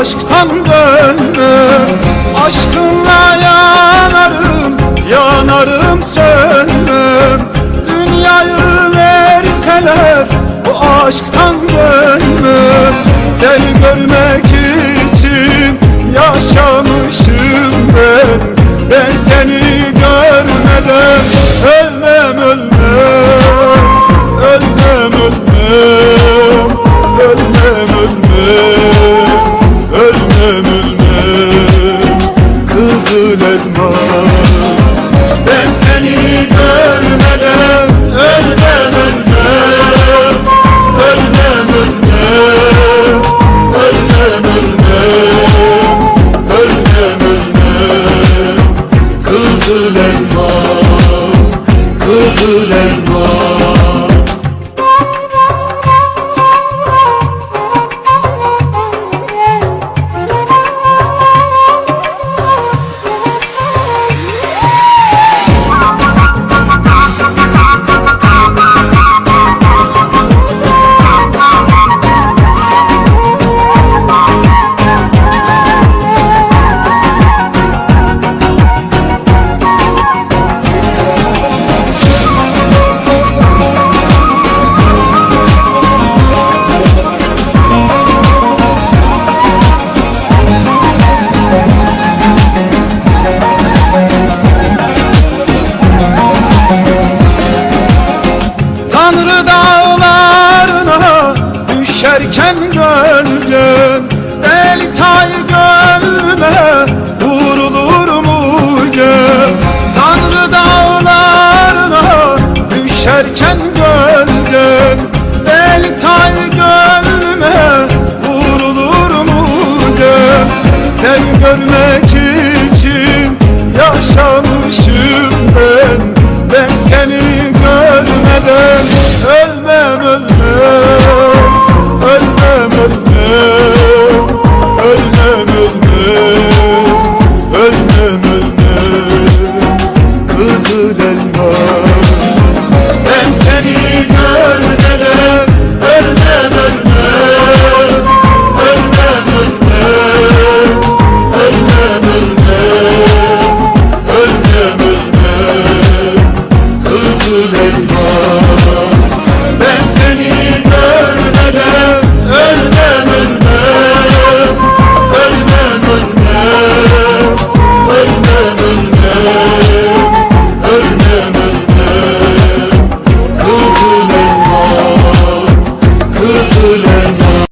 aşktan dönmem Aşkınla yanarım, yanarım sönmem Dünyayı verseler bu aşktan dönmem Seni görmek more. Tanrı dağlarına düşerken gölgem Deli tay gönlüme vurulur mu göl Tanrı dağlarına düşerken gölgem Deli tay gönlüme vurulur mu göl Sen görme